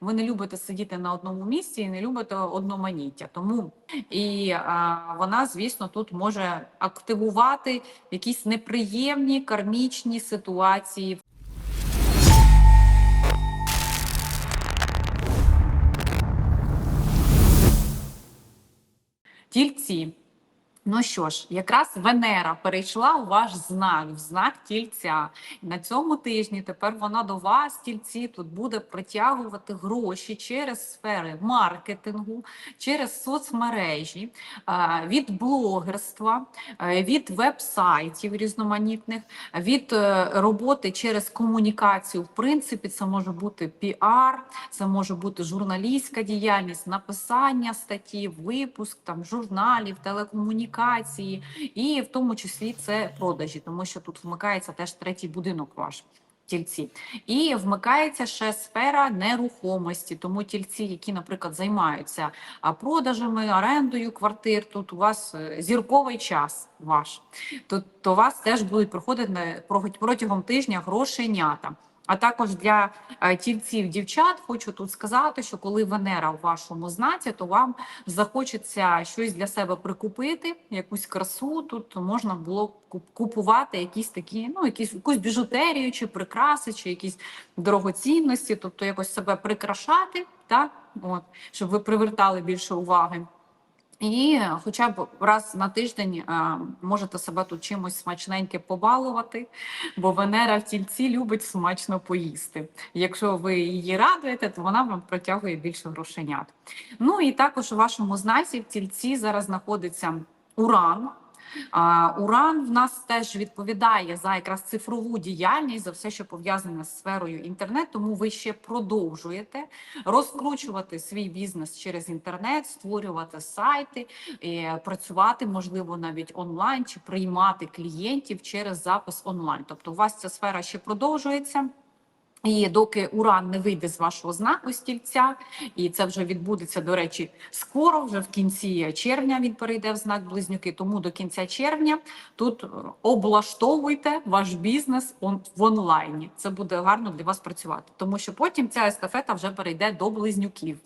ви не любите сидіти на одному місці і не любите одноманіття. Тому і а, вона, звісно, тут може активувати якісь неприємні кармічні ситуації. Тільці. Ну що ж, якраз Венера перейшла у ваш знак, в знак тільця. На цьому тижні тепер вона до вас, тільці, тут буде притягувати гроші через сфери маркетингу, через соцмережі, від блогерства, від веб-сайтів різноманітних, від е, роботи через комунікацію. В принципі, це може бути піар, це може бути журналістська діяльність, написання статті, випуск там журналів, телекомунікації, і в тому числі це продажі, тому що тут вмикається теж третій будинок ваш. Тільці і вмикається ще сфера нерухомості, тому тільці, які, наприклад, займаються продажами, орендою квартир, тут у вас е, зірковий час ваш. Тут то вас теж будуть проходити протягом тижня грошенята. А також для е, тільців дівчат хочу тут сказати, що коли Венера в вашому знаці, то вам захочеться щось для себе прикупити, якусь красу. Тут можна було купувати якісь такі, ну якісь якусь біжутерію, чи прикраси, чи якісь дорогоцінності, тобто якось себе прикрашати, так от щоб ви привертали більше уваги. І хоча б раз на тиждень е, можете себе тут чимось смачненьке побалувати, бо Венера в тільці любить смачно поїсти. Якщо ви її радуєте, то вона вам протягує більше грошенят. Ну і також у вашому знаці в тільці зараз знаходиться Уран. Уран в нас теж відповідає за якраз цифрову діяльність, за все, що пов'язане з сферою інтернет. Тому ви ще продовжуєте розкручувати свій бізнес через інтернет, створювати сайти, е, працювати можливо навіть онлайн чи приймати клієнтів через запис онлайн. Тобто, у вас ця сфера ще продовжується. І доки Уран не вийде з вашого знаку стільця, і це вже відбудеться, до речі, скоро, вже в кінці червня він перейде в знак близнюки. Тому до кінця червня тут е, облаштовуйте ваш бізнес в онлайні. Це буде гарно для вас працювати, тому що потім ця естафета вже перейде до близнюків.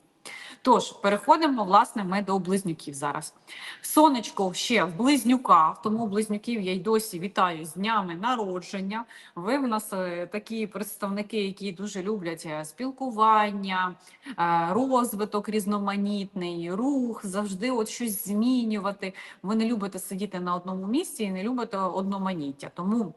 Тож переходимо власне ми до близнюків зараз. Сонечко ще в близнюках, тому близнюків я й досі вітаю з днями народження. Ви в нас е, такі представники, які дуже люблять е, спілкування, е, розвиток різноманітний, рух, завжди от щось змінювати. Ви не любите сидіти на одному місці і не любите одноманіття. Тому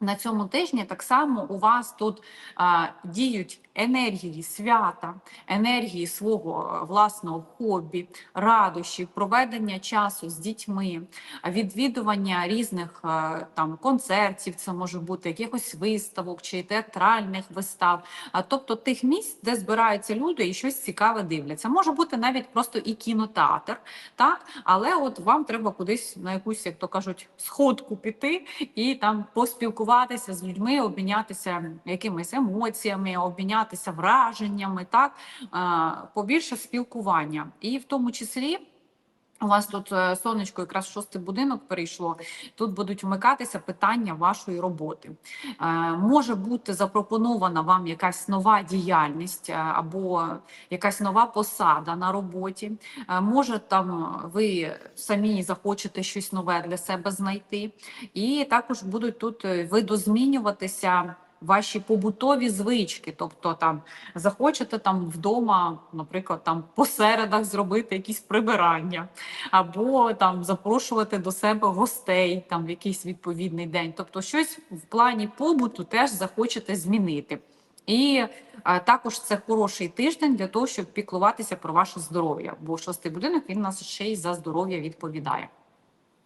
на цьому тижні так само у вас тут а, діють енергії свята, енергії свого е, власного хобі, радощів, проведення часу з дітьми, відвідування різних е, там концертів, це може бути якихось виставок чи театральних вистав, тобто тих місць, де збираються люди і щось цікаве дивляться. Може бути навіть просто і кінотеатр, так але от вам треба кудись на якусь, як то кажуть, сходку піти і там поспілкуватися з людьми, обмінятися якимись емоціями, обмінятися враженнями, так побільше спілкування, і в тому числі. У вас тут е, сонечко, якраз шостий будинок перейшло. Тут будуть вмикатися питання вашої роботи. Е, може бути запропонована вам якась нова діяльність е, або якась нова посада на роботі. Е, може, там ви самі захочете щось нове для себе знайти, і також будуть тут е, видозмінюватися. Ваші побутові звички, тобто там захочете там вдома, наприклад, там по середах зробити якісь прибирання, або там запрошувати до себе гостей там в якийсь відповідний день. Тобто, щось в плані побуту теж захочете змінити. І е, також це хороший тиждень для того, щоб піклуватися про ваше здоров'я, бо шостий будинок він нас ще й за здоров'я відповідає.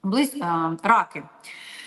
Близь, е, раки.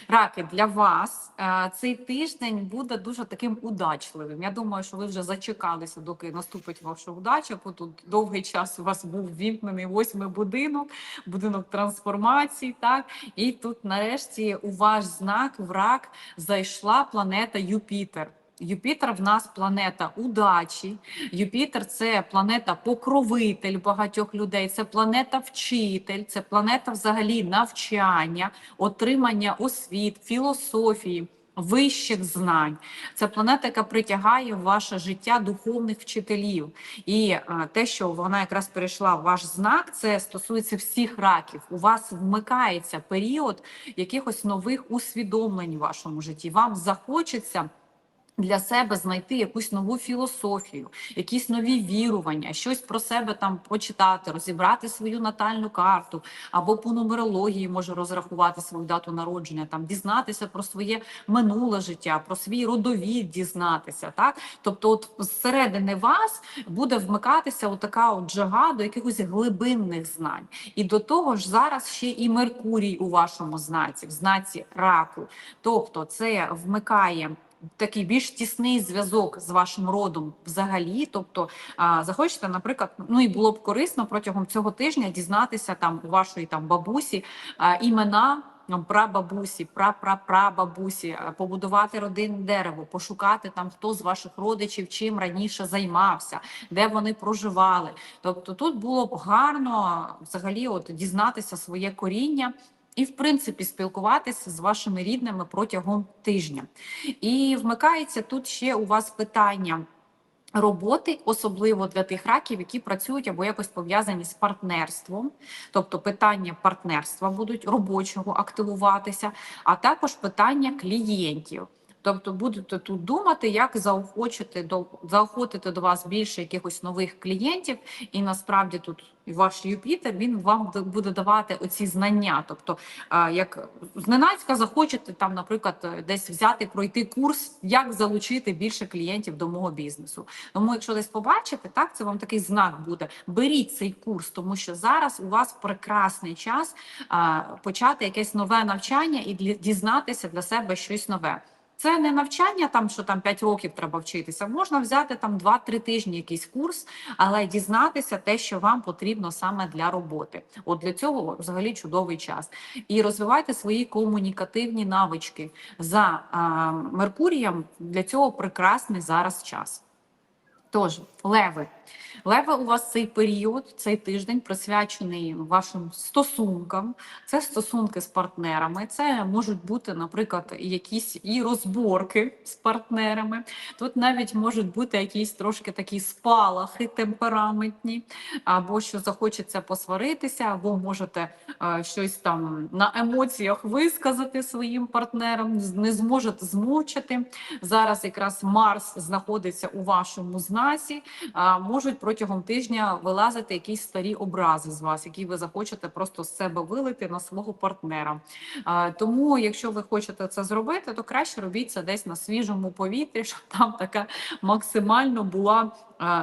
Раки для вас е, цей тиждень буде дуже таким удачливим. Я думаю, що ви вже зачекалися, доки наступить ваша удача. Бо тут довгий час у вас був вімкнений восьмий будинок, будинок трансформації. Так і тут, нарешті, у ваш знак в рак зайшла планета Юпітер. Юпітер в нас планета удачі. Юпітер це планета покровитель багатьох людей, це планета вчитель, це планета взагалі навчання, отримання освіт, філософії. вищих знань. Це планета, яка притягає в ваше життя духовних вчителів. І е, те, що вона якраз перейшла в ваш знак, це стосується всіх раків. У вас вмикається період якихось нових усвідомлень в вашому житті. Вам захочеться. Для себе знайти якусь нову філософію, якісь нові вірування, щось про себе там почитати, розібрати свою натальну карту або по нумерології може розрахувати свою дату народження, там дізнатися про своє минуле життя, про свій родовід дізнатися. Так, тобто, от зсередини вас буде вмикатися отака от жага до якихось глибинних знань, і до того ж зараз ще і Меркурій у вашому знаці, в знаці раку. Тобто, це вмикає такий більш тісний зв'язок з вашим родом взагалі. Тобто, а, захочете, наприклад, ну і було б корисно протягом цього тижня дізнатися там у вашої там бабусі а, імена. Прабабусі, прапрапрабабусі, побудувати родинне дерево, пошукати там, хто з ваших родичів чим раніше займався, де вони проживали. Тобто тут було б гарно взагалі от дізнатися своє коріння і, в принципі, спілкуватися з вашими рідними протягом тижня. І вмикається тут ще у вас питання. Роботи, особливо для тих раків, які працюють або якось пов'язані з партнерством, тобто питання партнерства будуть робочого активуватися, а також питання клієнтів. Тобто будете тут думати, як заохочити до заохотити до вас більше якихось нових клієнтів, і насправді тут ваш Юпітер він вам буде давати оці знання. Тобто, як зненацька захочете там, наприклад, десь взяти пройти курс, як залучити більше клієнтів до мого бізнесу. Тому, якщо десь побачите, так це вам такий знак буде. Беріть цей курс, тому що зараз у вас прекрасний час почати якесь нове навчання і дізнатися для себе щось нове. Це не навчання, там що там 5 років треба вчитися. Можна взяти там 2-3 тижні якийсь курс, але дізнатися те, що вам потрібно саме для роботи. От для цього взагалі чудовий час. І розвивайте свої комунікативні навички за а, Меркурієм. Для цього прекрасний зараз час. Тож, леви. Леви, у вас цей період, цей тиждень присвячений вашим стосункам. Це стосунки з партнерами. Це можуть бути, наприклад, якісь і розборки з партнерами. Тут навіть можуть бути якісь трошки такі спалахи темпераментні, або що захочеться посваритися, або можете е, щось там на емоціях висказати своїм партнерам, не зможете змовчати. Зараз якраз Марс знаходиться у вашому знаці. Можуть протягом тижня вилазити якісь старі образи з вас, які ви захочете просто з себе вилити на свого партнера. Тому, якщо ви хочете це зробити, то краще робіть це десь на свіжому повітрі, щоб там така максимально була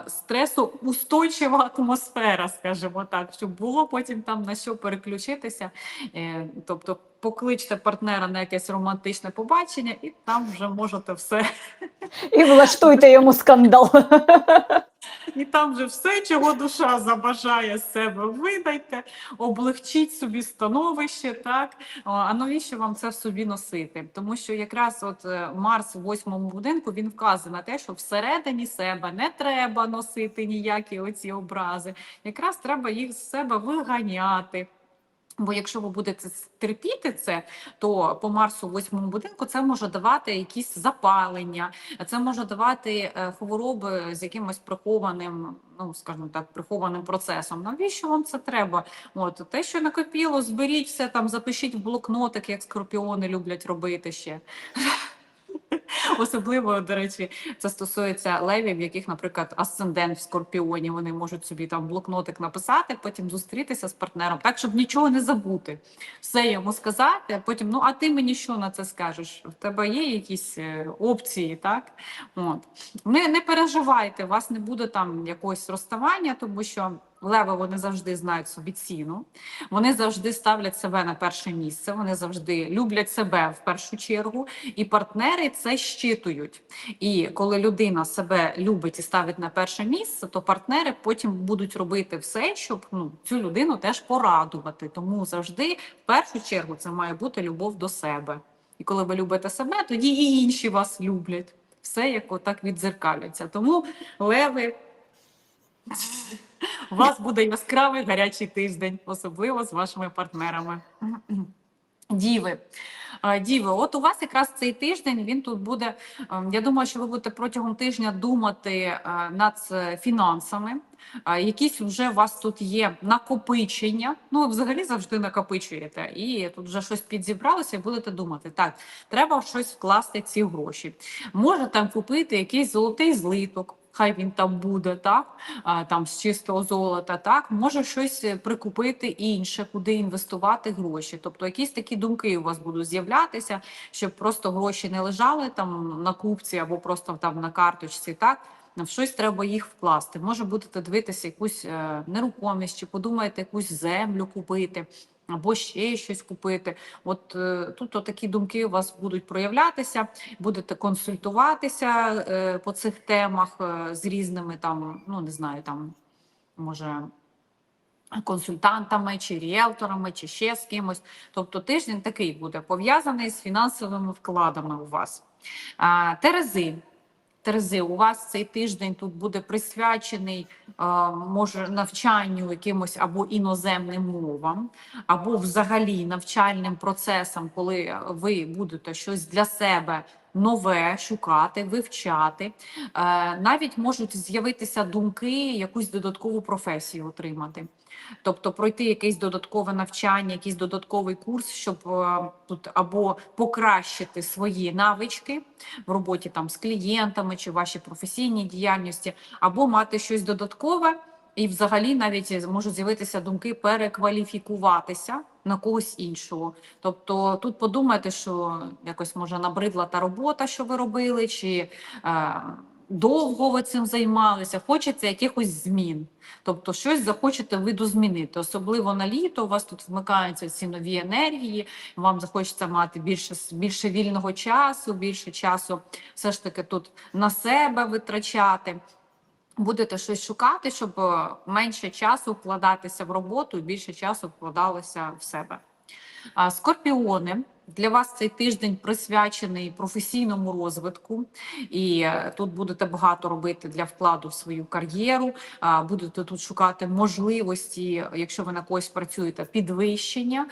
стресоустойчива атмосфера, скажімо так, щоб було потім там на що переключитися. Е, тобто покличте партнера на якесь романтичне побачення, і там вже можете все І влаштуйте йому скандал. І там же все, чого душа забажає себе, видайте, облегчіть собі становище, так а навіщо вам це в собі носити? Тому що якраз от е, Марс в восьмому будинку він вказує на те, що всередині себе не треба носити ніякі оці образи. Якраз треба їх з себе виганяти. Бо якщо ви будете терпіти це, то по Марсу восьмому будинку це може давати якісь запалення, це може давати е, хвороби з якимось прихованим, ну скажімо так, прихованим процесом. Навіщо вам це треба? От те, що накопіло, зберіть все там, запишіть в блокнотик, як скорпіони люблять робити ще. Особливо, до речі, це стосується левів, яких, наприклад, асцендент в скорпіоні. Вони можуть собі там блокнотик написати, потім зустрітися з партнером, так щоб нічого не забути, все йому сказати. А потім, ну а ти мені що на це скажеш? В тебе є якісь е, опції, так? От не, не переживайте, у вас не буде там якогось розставання, тому що. Леви вони завжди знають собі ціну, вони завжди ставлять себе на перше місце, вони завжди люблять себе в першу чергу, і партнери це щитують. І коли людина себе любить і ставить на перше місце, то партнери потім будуть робити все, щоб ну, цю людину теж порадувати. Тому завжди в першу чергу це має бути любов до себе. І коли ви любите себе, тоді і інші вас люблять. Все як отак відзеркалюється. Тому леви. У вас буде яскравий гарячий тиждень, особливо з вашими партнерами. Діви. Діви, от у вас якраз цей тиждень він тут буде. е, Я думаю, що ви будете протягом тижня думати е, над е, фінансами. Якісь вже у вас тут є накопичення. Ну, взагалі завжди накопичуєте, і тут вже щось підзібралося, і будете думати, так, треба в щось вкласти ці гроші. Може там купити якийсь золотий злиток. Хай він там буде, так там з чистого золота, так може щось е, прикупити інше, куди інвестувати гроші. Тобто, якісь такі думки у вас будуть з'являтися, щоб просто гроші не лежали там на купці або просто там на карточці. Так в щось треба їх вкласти. Може будете дивитися якусь е, нерухомість, чи подумаєте якусь землю купити. Або ще щось купити. От е, тут такі думки у вас будуть проявлятися, будете консультуватися е, по цих темах е, з різними там, ну не знаю, там може консультантами, чи ріелторами, чи ще з кимось. Тобто тиждень такий буде пов'язаний з фінансовими вкладами у вас. Терези. Терези, у вас цей тиждень тут буде присвячений може навчанню якимось або іноземним мовам, або взагалі навчальним процесам, коли ви будете щось для себе нове шукати, вивчати. Е, навіть можуть з'явитися думки, якусь додаткову професію отримати. Тобто пройти якесь додаткове навчання, якийсь додатковий курс, щоб е, тут або покращити свої навички в роботі там з клієнтами чи вашій професійній діяльності, або мати щось додаткове, і взагалі навіть можуть з'явитися думки перекваліфікуватися на когось іншого. Тобто тут подумайте, що якось може набридла та робота, що ви робили, чи е, довго ви цим займалися, хочеться якихось змін. Тобто щось захочете видозмінити. Особливо на літо у вас тут вмикаються ці нові енергії, вам захочеться мати більше, більше вільного часу, більше часу все ж таки тут на себе витрачати. Будете щось шукати, щоб е, менше часу вкладатися в роботу і більше часу вкладалося в себе. Скорпіони для вас цей тиждень присвячений професійному розвитку, і е, тут будете багато робити для вкладу в свою кар'єру. Будете тут шукати можливості, якщо ви на когось працюєте, підвищення.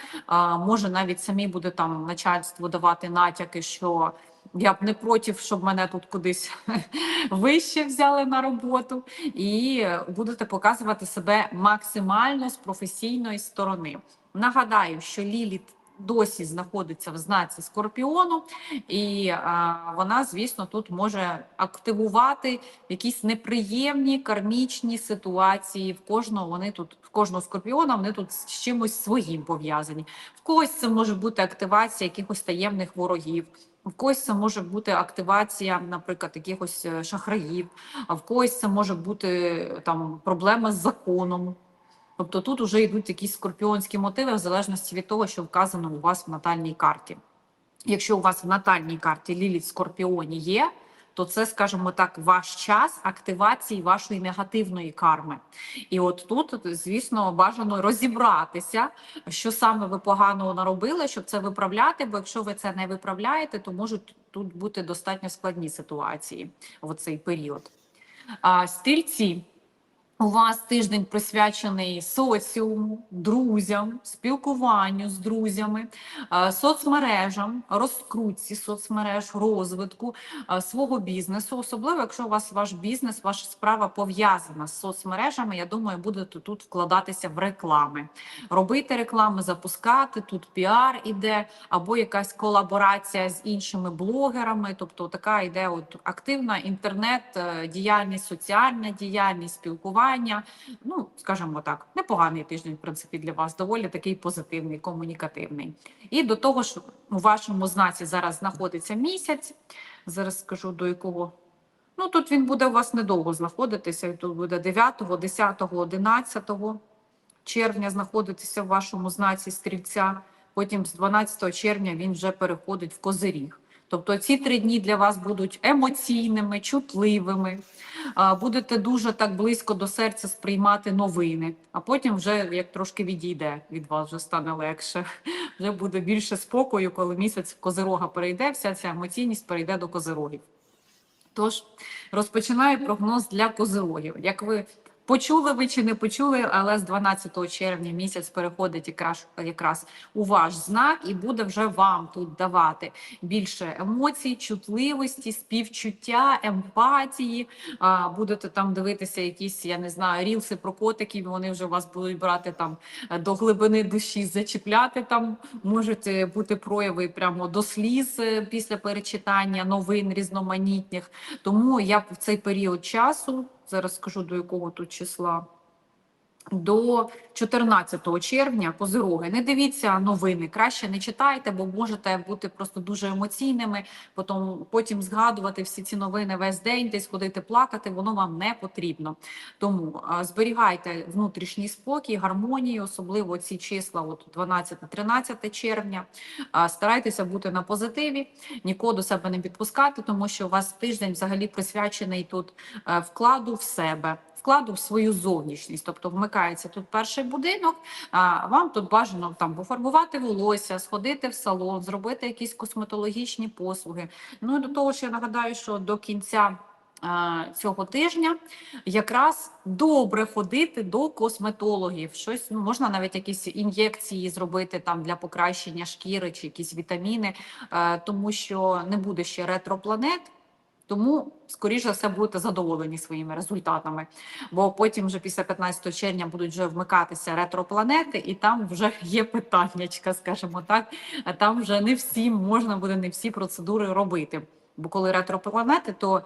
Може навіть самі буде там начальство давати натяки, що я б не проти, щоб мене тут кудись вище взяли на роботу, і будете показувати себе максимально з професійної сторони. Нагадаю, що Ліліт досі знаходиться в знаці Скорпіону, і а, вона, звісно, тут може активувати якісь неприємні кармічні ситуації. В кожного вони тут, в кожного скорпіона, вони тут з чимось своїм пов'язані. В когось це може бути активація якихось таємних ворогів. В когось це може бути активація, наприклад, якихось е, шахраїв, а в когось це може бути е, там проблема з законом. Тобто тут вже йдуть якісь скорпіонські мотиви в залежності від того, що вказано у вас в натальній карті. Якщо у вас в натальній карті Ліліт Скорпіоні є, то це, скажімо так, ваш час активації вашої негативної карми. І от тут, звісно, бажано розібратися, що саме ви поганого наробили, щоб це виправляти. Бо якщо ви це не виправляєте, то можуть тут бути достатньо складні ситуації в цей період. А стрільці. У вас тиждень присвячений соціуму, друзям, спілкуванню з друзями, е, соцмережам, розкрутці соцмереж, розвитку е, свого бізнесу. Особливо, якщо у вас ваш бізнес, ваша справа пов'язана з соцмережами, я думаю, будете тут вкладатися в реклами, робити реклами, запускати. Тут піар іде, або якась колаборація з іншими блогерами. Тобто така йде от активна інтернет, е, діяльність, соціальна діяльність, спілкування. Ну, скажімо так, непоганий тиждень, в принципі, для вас, доволі такий позитивний, комунікативний. І до того ж, у вашому знаці зараз знаходиться місяць. Зараз скажу до якого. Ну, тут він буде у вас недовго знаходитися. Тут буде 9, 10, 11 червня знаходитися в вашому знаці стрільця. Потім з 12 червня він вже переходить в козиріг. Тобто ці три дні для вас будуть емоційними, чутливими, будете дуже так близько до серця сприймати новини, а потім вже як трошки відійде від вас, вже стане легше. Вже буде більше спокою, коли місяць козирога перейде, вся ця емоційність перейде до козирогів. Тож розпочинаю прогноз для козирогів. Як ви Почули ви чи не почули, але з 12 червня місяць переходить якраз, якраз у ваш знак і буде вже вам тут давати більше емоцій, чутливості, співчуття, емпатії. А, будете там дивитися якісь, я не знаю, рілси про котиків. Вони вже вас будуть брати там е, до глибини душі, зачіпляти там. Можуть е, бути прояви прямо до сліз е, після перечитання новин різноманітних. Тому я в цей період часу зараз скажу до якого тут числа. До 14 червня козироги. Не дивіться новини, краще не читайте, бо можете бути просто дуже емоційними. Потім, потім згадувати всі ці новини весь день, десь ходити плакати, воно вам не потрібно. Тому а, зберігайте внутрішній спокій, гармонію, особливо ці числа, от 12-13 червня. А, старайтеся бути на позитиві, нікого до себе не підпускати, тому що у вас тиждень взагалі присвячений тут е, вкладу в себе. Вкладу в свою зовнішність, тобто вмикається тут перший будинок. А вам тут бажано там пофарбувати волосся, сходити в салон, зробити якісь косметологічні послуги. Ну і до того ж, я нагадаю, що до кінця цього тижня якраз добре ходити до косметологів. Щось ну можна навіть якісь ін'єкції зробити там для покращення шкіри чи якісь вітаміни, е, тому що не буде ще ретропланет. Тому, скоріш за все, будете задоволені своїми результатами. Бо потім, вже після 15 червня, будуть вже вмикатися ретропланети, і там вже є питаннячка, скажімо так. Там вже не всім можна буде не всі процедури робити. Бо коли ретропланети, то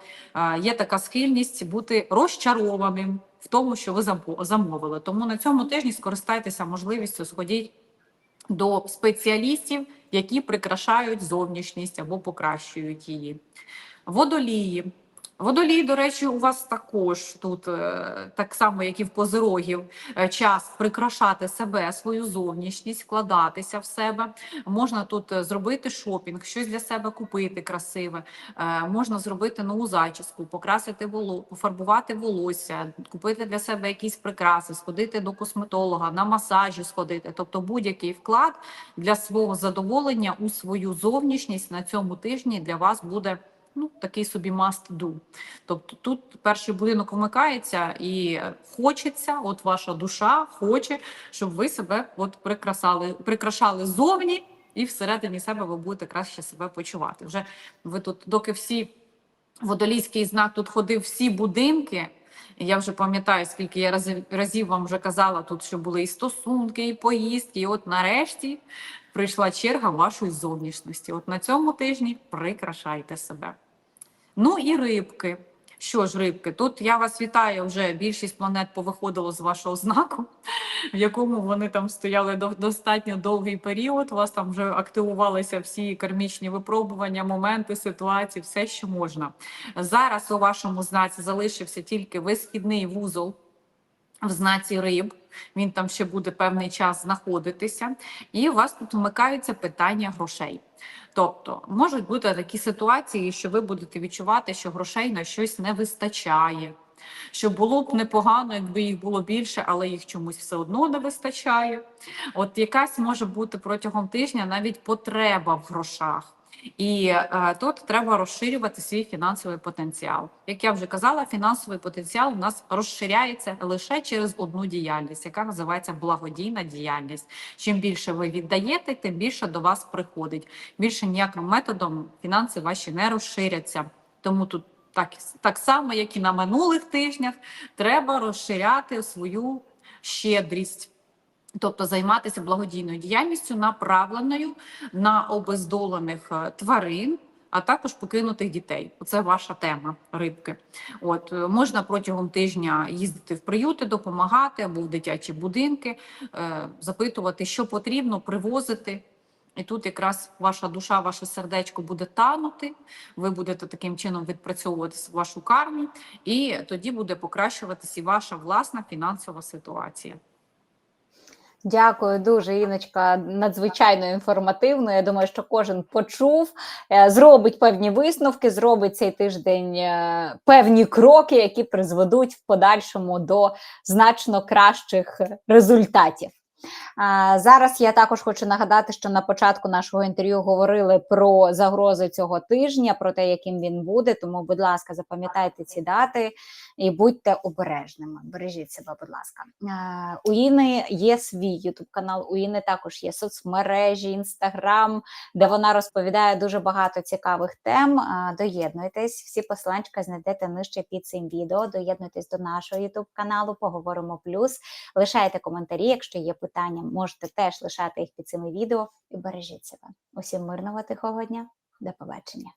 є така схильність бути розчарованим в тому, що ви замовили. Тому на цьому тижні скористайтеся можливістю, сходіть до спеціалістів, які прикрашають зовнішність або покращують її. Водолії. Водолії, до речі, у вас також тут, е, так само, як і в козирогів, е, час прикрашати себе, свою зовнішність, вкладатися в себе. Можна тут е, зробити шопінг, щось для себе купити красиве. Можна зробити нову зачіску, покрасити воло, пофарбувати волосся, купити для себе якісь прикраси, сходити до косметолога, на масажі сходити. Тобто будь-який вклад для свого задоволення у свою зовнішність на цьому тижні для вас буде ну, такий собі must do. Тобто тут перший будинок вмикається і хочеться, от ваша душа хоче, щоб ви себе от прикрасали, прикрашали зовні, і всередині себе ви будете краще себе почувати. Вже ви тут, доки всі водолійський знак тут ходив всі будинки. Я вже пам'ятаю, скільки я разів, разів вам вже казала тут, що були і стосунки, і поїздки. І от нарешті прийшла черга вашої зовнішності. От на цьому тижні прикрашайте себе. Ну і рибки. Що ж, рибки, тут я вас вітаю. Вже більшість планет повиходило з вашого знаку, в якому вони там стояли до- достатньо довгий період. У вас там вже активувалися всі кармічні випробування, моменти, ситуації, все, що можна. Зараз у вашому знаці залишився тільки висхідний вузол в знаці риб. Він там ще буде певний час знаходитися, і у вас тут вмикаються питання грошей. Тобто можуть бути такі ситуації, що ви будете відчувати, що грошей на щось не вистачає. Що було б непогано, якби їх було більше, але їх чомусь все одно не вистачає. От якась може бути протягом тижня навіть потреба в грошах. І е, тут треба розширювати свій фінансовий потенціал. Як я вже казала, фінансовий потенціал у нас розширяється лише через одну діяльність, яка називається благодійна діяльність. Чим більше ви віддаєте, тим більше до вас приходить. Більше ніяким методом фінанси ваші не розширяться. Тому тут так, так само, як і на минулих тижнях, треба розширяти свою щедрість. Тобто займатися благодійною діяльністю, направленою на обездолених е, тварин, а також покинутих дітей. Це ваша тема рибки. От е, можна протягом тижня їздити в приюти, допомагати або в дитячі будинки, е, запитувати, що потрібно, привозити. І тут якраз ваша душа, ваше сердечко буде танути. Ви будете таким чином відпрацьовувати вашу карму, і тоді буде покращуватися і ваша власна фінансова ситуація. Дякую дуже, Іночка. Надзвичайно інформативно. Я думаю, що кожен почув, е, зробить певні висновки, зробить цей тиждень е, певні кроки, які призведуть в подальшому до значно кращих результатів. Зараз я також хочу нагадати, що на початку нашого інтерв'ю говорили про загрози цього тижня, про те, яким він буде. Тому, будь ласка, запам'ятайте ці дати і будьте обережними. Бережіть себе, будь ласка. У Іни є свій ютуб канал. У Іни також є соцмережі, інстаграм, де вона розповідає дуже багато цікавих тем. Доєднуйтесь, всі посиланчика знайдете нижче під цим відео. Доєднуйтесь до нашого ютуб каналу. Поговоримо плюс. Лишайте коментарі, якщо є питання, можете теж лишати їх під цими відео і бережіть себе. Усім мирного тихого дня. До побачення.